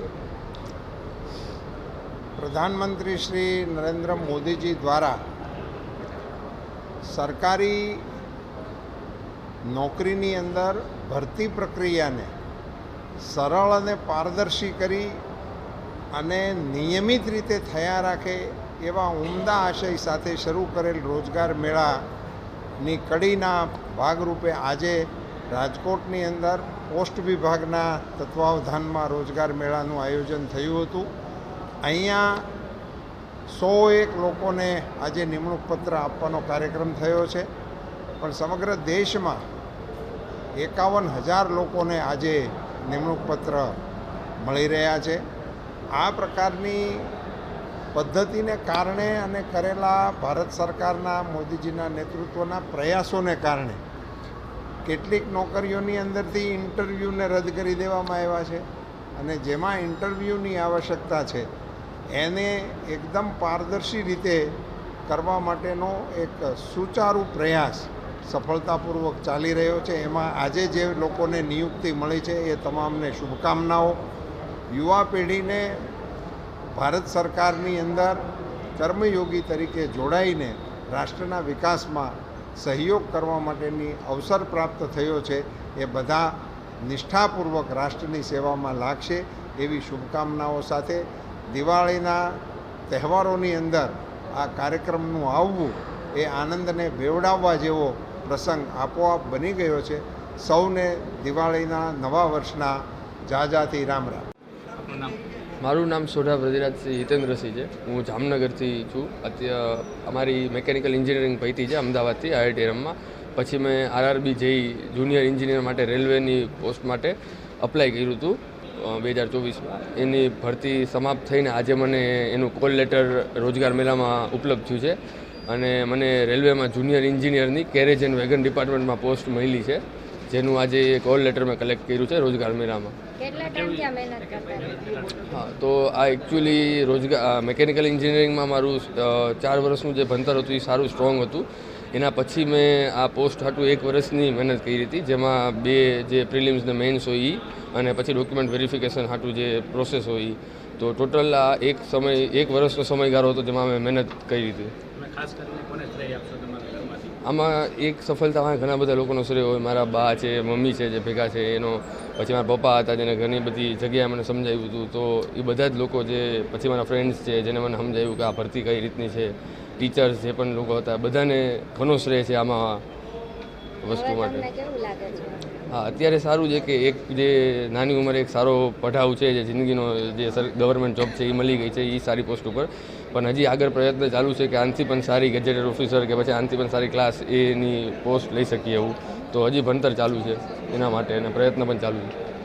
છે. પ્રધાનમંત્રી શ્રી નરેન્દ્ર મોદીજી દ્વારા સરકારી નોકરીની અંદર ભરતી પ્રક્રિયાને સરળ અને પારદર્શી કરી અને નિયમિત રીતે થયા રાખે એવા ઉમદા આશય સાથે શરૂ કરેલ રોજગાર મેળાની કડીના ભાગરૂપે આજે રાજકોટની અંદર પોસ્ટ વિભાગના તત્વાવધાનમાં રોજગાર મેળાનું આયોજન થયું હતું. અહીંયા સો એક લોકોને આજે નિમણૂક પત્ર આપવાનો કાર્યક્રમ થયો છે. પણ સમગ્ર દેશમાં એકાવન હજાર લોકોને આજે નિમણૂક પત્ર મળી રહ્યા છે. આ પ્રકારની પદ્ધતિને કારણે અને કરેલા ભારત સરકારના મોદીજીના નેતૃત્વના પ્રયાસોને કારણે કેટલીક નોકરીઓની અંદરથી ઇન્ટરવ્યૂને રદ કરી દેવામાં આવ્યા છે અને જેમાં ઇન્ટરવ્યૂની આવશ્યકતા છે, એને એકદમ પારદર્શી રીતે કરવા માટેનો એક સુચારુ પ્રયાસ સફળતાપૂર્વક ચાલી રહ્યો છે. એમાં આજે જે લોકોને નિયુક્તિ મળી છે એ તમામને શુભકામનાઓ. યુવા પેઢીને ભારત સરકારની અંદર કર્મયોગી તરીકે જોડાઈને રાષ્ટ્રના વિકાસમાં સહયોગ કરવા માટેની અવસર પ્રાપ્ત થયો છે, એ બધા નિષ્ઠાપૂર્વક રાષ્ટ્રની સેવામાં લાગશે એવી શુભકામનાઓ સાથે દિવાળીના તહેવારોની અંદર આ કાર્યક્રમનું આવવું એ આનંદને બેવડાવવા જેવો પ્રસંગ આપોઆપ બની ગયો છે. સૌને દિવાળીના નવા વર્ષના જાજાથી રામ રામ. મારું નામ સોઢા વ્રજરાજસિંહ હિતેન્દ્રસિંહ છે. હું જામનગરથી છું. અત્યારે અમારી મેકેનિકલ એન્જિનિયરિંગ પૈતી છે અમદાવાદથી આઈઆઈટીએમમાં પછી મેં આરઆરબી જઈ જુનિયર એન્જિનિયર માટે રેલવેની પોસ્ટ માટે અપ્લાય કર્યું હતું બે હજાર ચોવીસમાં. એની ભરતી સમાપ્ત થઈને આજે મને એનું કોલ લેટર રોજગાર મેળામાં ઉપલબ્ધ થયું છે. અને મને રેલવેમાં જુનિયર એન્જિનિયરની કેરેજ એન્ડ વેગન ડિપાર્ટમેન્ટમાં પોસ્ટ મળી છે. જેનું આજે કોલ લેટર મેં કલેક્ટ કર્યું છે રોજગાર મેળામાં. કેટલા ટાઈમથી આ મહેનત કરતા હતા? હા તો આ એકચ્યુઅલી રોજગાર મેકેનિકલ એન્જિનિયરિંગમાં મારું ચાર વર્ષનું જે ભણતર હતું એ સારું સ્ટ્રોંગ હતું. એના પછી મેં આ પોસ્ટ હાટું એક વર્ષની મહેનત કરી હતી જેમાં બે જે પ્રિલિમ્સ ને મેઇન્સ હોય એ અને પછી ડોક્યુમેન્ટ વેરિફિકેશન હાટું જે પ્રોસેસ હોય એ તો ટોટલ આ એક સમય એક વર્ષનો સમયગાળો હતો જેમાં મેં મહેનત કરી હતી. ખાસ કરીને કોને શ્રેય આપશો તમારા? ઘરમાંથી આમાં એક સફળતામાં ઘણા બધા લોકોનો શ્રેય હોય. મારા બા છે મમ્મી છે જે ભેગા છે એનો પછી મારા પપ્પા હતા જેને ઘણી બધી જગ્યાએ મને સમજાવ્યું હતું. તો એ બધા જ લોકો જે પછી મારા ફ્રેન્ડ્સ છે જેને મને સમજાવ્યું કે આ ભરતી કઈ રીતની છે ટીચર્સ જે પણ લોકો હતા બધાને ઘણો શ્રેય છે આમાં વસ્તુ માટે. હા, અત્યારે સારું છે કે એક જે નાની ઉંમરે એક સારો પઢાવ છે, જે જિંદગીનો જે ગવર્મેન્ટ જોબ છે એ મળી ગઈ છે એ સારી પોસ્ટ ઉપર. પણ હજી આગળ પ્રયત્ન ચાલુ છે કે આનથી પણ સારી ગેજેટેડ ઓફિસર કે પછી આનથી પણ સારી ક્લાસ એની પોસ્ટ લઈ શકીએ એવું. તો હજી ભણતર ચાલુ છે, એના માટે અને પ્રયત્ન પણ ચાલુ છે.